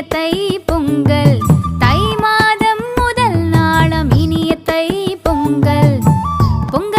இனியத்தை பொங்கல் தை மாதம் முதல் நாளம் இனியத்தை பொங்கல்.